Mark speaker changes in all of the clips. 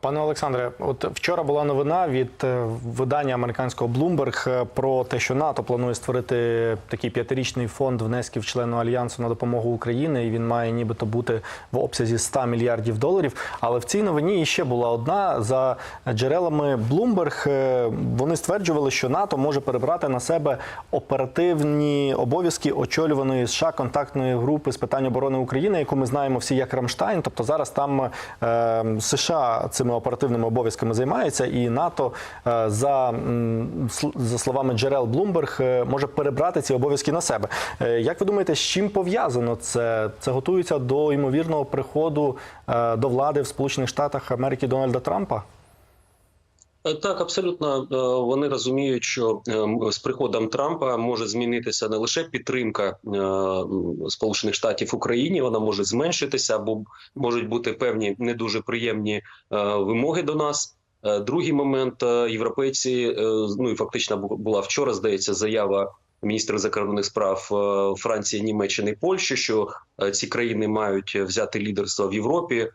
Speaker 1: Пане Олександре, от вчора була новина від е, видання американського Bloomberg е, про те, що НАТО планує створити такий п'ятирічний фонд внесків члену альянсу на допомогу Україні, і він має нібито бути в обсязі 100 мільярдів доларів. Але в цій новині ще була одна за джерелами Bloomberg. е, Вони стверджували, що НАТО може перебрати на себе оперативні обов'язки очолюваної США контактної групи з питань оборони України, яку ми знаємо всі як Рамштайн. Тобто зараз там е, США цими оперативними обов'язками займається, і НАТО е, за, за словами джерел Bloomberg е, може перебрати ці обов'язки на себе. Е, Як ви думаєте, з чим пов'язано це? Це готується до ймовірного приходу до влади в Сполучених Штатах Америки Дональда Трампа?
Speaker 2: Е, Так, абсолютно Е, вони розуміють, що ем, з приходом Трампа може змінитися не лише підтримка е, Сполучених Штатів Україні, вона може зменшитися, або можуть бути певні не дуже приємні е, вимоги до нас. Е, Другий момент е, європейці, е, ну і фактично була вчора, здається, заява міністрів закордонних справ е, Франції, Німеччини і Польщі, що е, ці країни мають взяти лідерство в Європі е,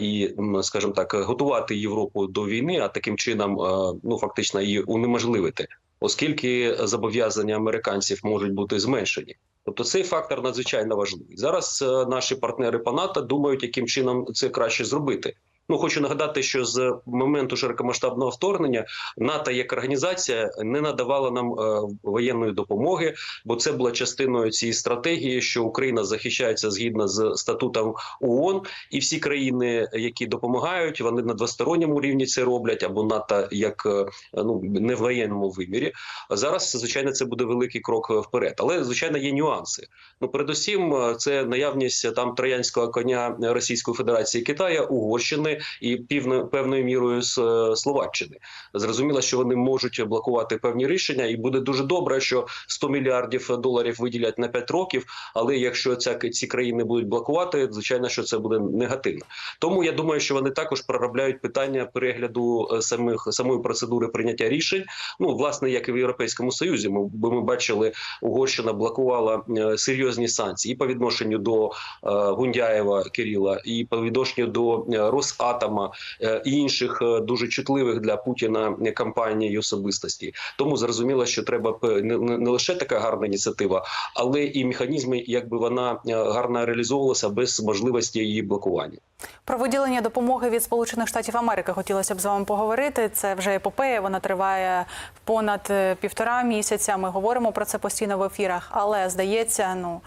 Speaker 2: і, м, скажімо так, готувати Європу до війни, а таким чином, е, ну фактично її унеможливити, оскільки зобов'язання американців можуть бути зменшені. Тобто цей фактор надзвичайно важливий. Зараз е, наші партнери по НАТО думають, яким чином це краще зробити. Ну хочу нагадати, що з моменту широкомасштабного вторгнення НАТО як організація не надавала нам е, воєнної допомоги, бо це була частиною цієї стратегії, що Україна захищається згідно з статутом ООН, і всі країни, які допомагають, вони на двосторонньому рівні це роблять, або НАТО як е, ну не в воєнному вимірі. Зараз, звичайно, це буде великий крок вперед. Але звичайно є нюанси. Ну, передусім, е, це наявність там троянського коня Російської Федерації, Китаю, Угорщини і півно, певною мірою з е, Словаччини. Зрозуміло, що вони можуть блокувати певні рішення, і буде дуже добре, що 100 мільярдів доларів виділять на 5 років. Але якщо ця ці країни будуть блокувати, звичайно, що це буде негативно. Тому я думаю, що вони також проробляють питання перегляду е, самих самої процедури прийняття рішень. Ну, власне, як і в Європейському Союзі, ми, бо ми бачили, Угорщина блокувала е, серйозні санкції і по відношенню до Гундяєва Кирила, і по відношенню до е, Росатома е, і інших е, дуже чутливих для Путіна компаній і особистості. Тому зрозуміло, що треба не, лише така гарна ініціатива, але і механізми, якби вона е, гарно реалізовувалася без можливості її блокування.
Speaker 3: Про виділення допомоги від Сполучених Штатів Америки хотілося б з вами поговорити. Це вже епопея. Вона триває понад півтора місяця. Ми говоримо про це постійно в ефірах. Але здається, ну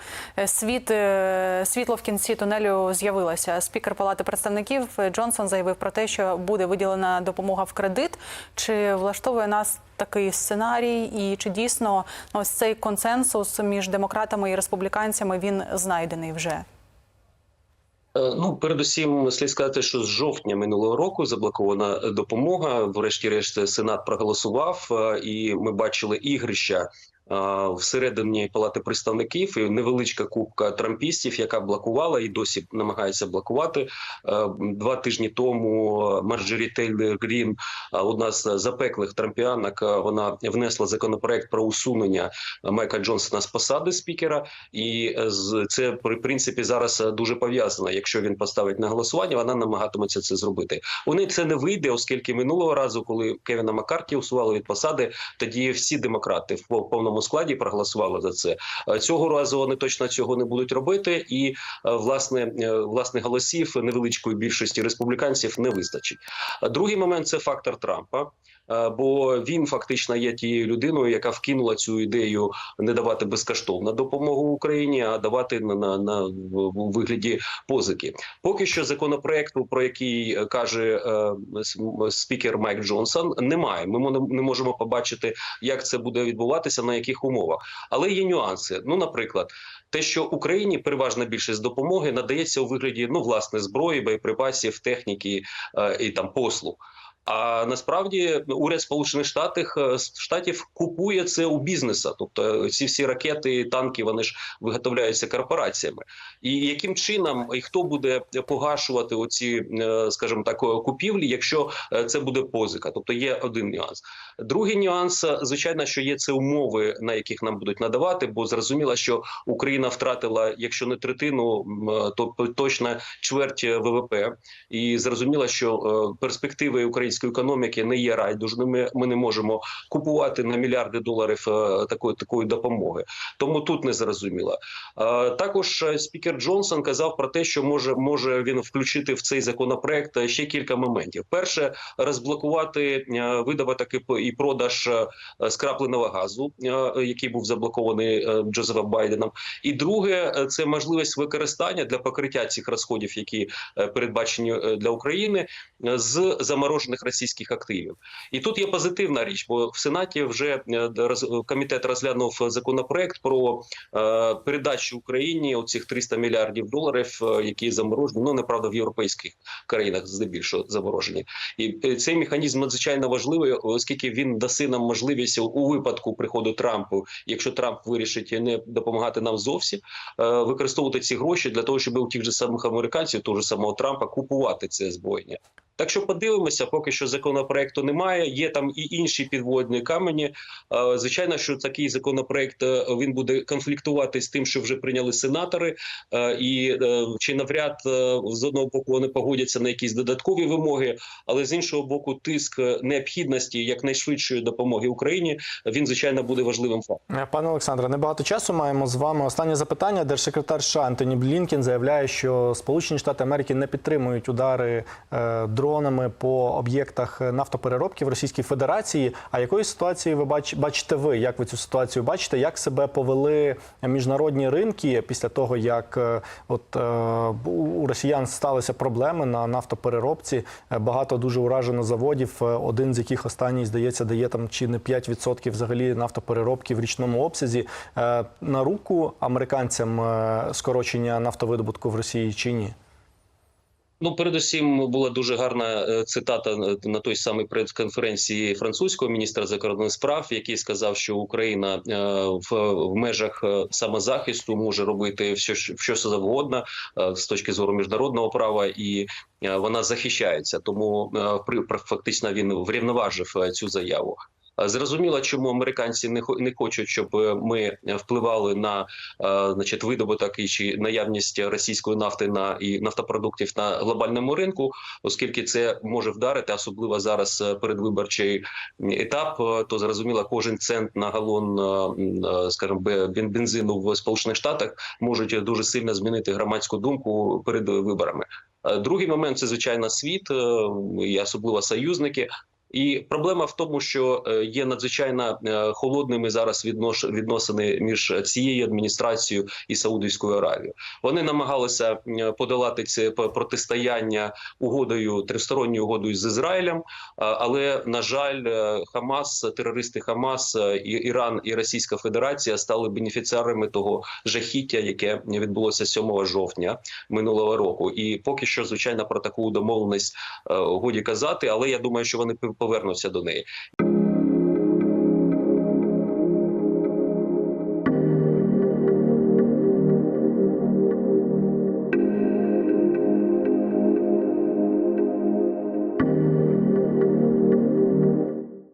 Speaker 3: світ світло в кінці тунелю з'явилося. Спікер Палати представників Джонсон заявив про те, що буде виділена допомога в кредит. Чи влаштовує нас такий сценарій, і чи дійсно ось цей консенсус між демократами і республіканцями він знайдений вже?
Speaker 2: Е, Ну, передусім, слід сказати, що з жовтня минулого року заблокована допомога. Врешті-решт, Сенат проголосував, е, і ми бачили ігрища. Всередині палати представників і невеличка кубка трампістів, яка блокувала і досі намагається блокувати. Е, Два тижні тому Марджорі Тейлор Грін, е, одна з запеклих трампіанок, е, вона внесла законопроект про усунення Майка Джонсона з посади спікера, і це при принципі зараз дуже пов'язано. Якщо він поставить на голосування, вона намагатиметься це зробити. Неї це не вийде, оскільки минулого разу, коли Кевіна Маккарті усували від посади, тоді всі демократи в пов- повному складі проголосували за це. Е, Цього разу вони точно цього не будуть робити, і е, власне е, власне голосів невеличкої більшості республіканців не вистачить. Другий момент це фактор Трампа. Е, Бо він фактично є тією людиною, яка вкинула цю ідею не давати безкоштовну допомогу Україні, а давати на, на, на в- вигляді позики. Поки що законопроекту, про який е, каже е, спікер Майк Джонсон, немає. Ми не можемо побачити, як це буде відбуватися, на яких умовах. Але є нюанси. Ну, наприклад, те, що Україні переважна більшість допомоги надається у вигляді ну власне зброї, боєприпасів, техніки і там послуг. А насправді уряд Сполучених Штатів штатів купує це у бізнеса. Тобто ці всі ракети, танки вони ж виготовляються корпораціями. І яким чином і хто буде погашувати оці, е, скажімо так, купівлі, якщо е, це буде позика? Тобто є один нюанс. Другий нюанс, е, звичайно, що є це умови, на яких нам будуть надавати, бо зрозуміло, що Україна втратила, якщо не третину, е, то точно чверть е, ВВП. І зрозуміло, що перспективи української економіки не є райдужними. Ми не можемо купувати на мільярди доларів такої такої допомоги. Тому тут не зрозуміло. Також спікер Джонсон казав про те, що може може він включити в цей законопроект ще кілька моментів. Перше, розблокувати видобуток і і продаж е, скрапленого газу, е, який був заблокований е, Джозефом Байденом. І друге, е, це можливість використання для покриття цих розходів, які е, передбачені е, для України, е, з заморожених російських активів. І тут є позитивна річ, бо в Сенаті вже е, комітет розглянув законопроект про е, передачу Україні оцих 300 мільярдів доларів, е, які заморожені. Ну неправда в європейських країнах здебільшого заморожені. І е, цей механізм надзвичайно важливий, оскільки він даси нам можливість у випадку приходу Трампу, якщо Трамп вирішить не допомагати нам зовсім, е, використовувати ці гроші для того, щоб у тих же самих американців, того ж самого Трампа, купувати це зброєння. Так що подивимося, поки що законопроекту немає. Є там і інші підводні камені. Е, Звичайно, що такий законопроект е, він буде конфліктувати з тим, що вже прийняли сенатори, е, і чи навряд з одного боку вони погодяться на якісь додаткові вимоги, але з іншого боку, тиск необхідності якнайшвидшої допомоги Україні він звичайно буде важливим фактором.
Speaker 1: Пане Олександре, небагато часу маємо з вами. Останнє запитання. Держсекретар США Антоні Блінкен заявляє, що Сполучені Штати Америки не підтримують удари е, дронами по об'єктах нафтопереробки в Російській Федерації. А якої ситуації ви бач, бачите ви? Як ви цю ситуацію бачите? Як себе повели міжнародні ринки після того, як е, от е, у росіян сталися проблеми на нафтопереробці? Е, Багато дуже уражено заводів. Один з яких останній здається дає там чи не 5% взагалі нафтопереробки в річному обсязі. На руку американцям скорочення нафтовидобутку в Росії чи ні?
Speaker 2: Ну, передусім була дуже гарна е, цитата на- той самий прес-конференції французького міністра закордонних справ, який сказав, що Україна е, в, межах е, самозахисту може робити все, що завгодно з точки зору міжнародного права, і вона захищається. Тому фактично він врівноважив цю заяву. Зрозуміло, чому американці не не хочуть, щоб е, ми впливали на е, значить видобуток і чи наявність російської нафти на і нафтопродуктів на глобальному ринку, оскільки це може вдарити, особливо зараз е, передвиборчий етап. То зрозуміло, кожен цент на галон, скажімо, бензину в Сполучених Штатах можуть дуже сильно змінити громадську думку перед виборами. Другий момент це звичайно світ і особливо союзники. І проблема в тому, що е, є надзвичайно е, холодними зараз віднош- відносини між цією адміністрацією і Саудівською Аравією. Вони намагалися е, подолати це протистояння угодою тристоронньою угодою з Ізраїлем. Але на жаль, е, Хамас, терористи Хамас, е, Іран і Російська Федерація стали бенефіціарами того жахіття, яке відбулося 7 жовтня минулого року. І поки що, звичайно, про таку домовленість е, годі казати, але я думаю, що вони повернуться до неї.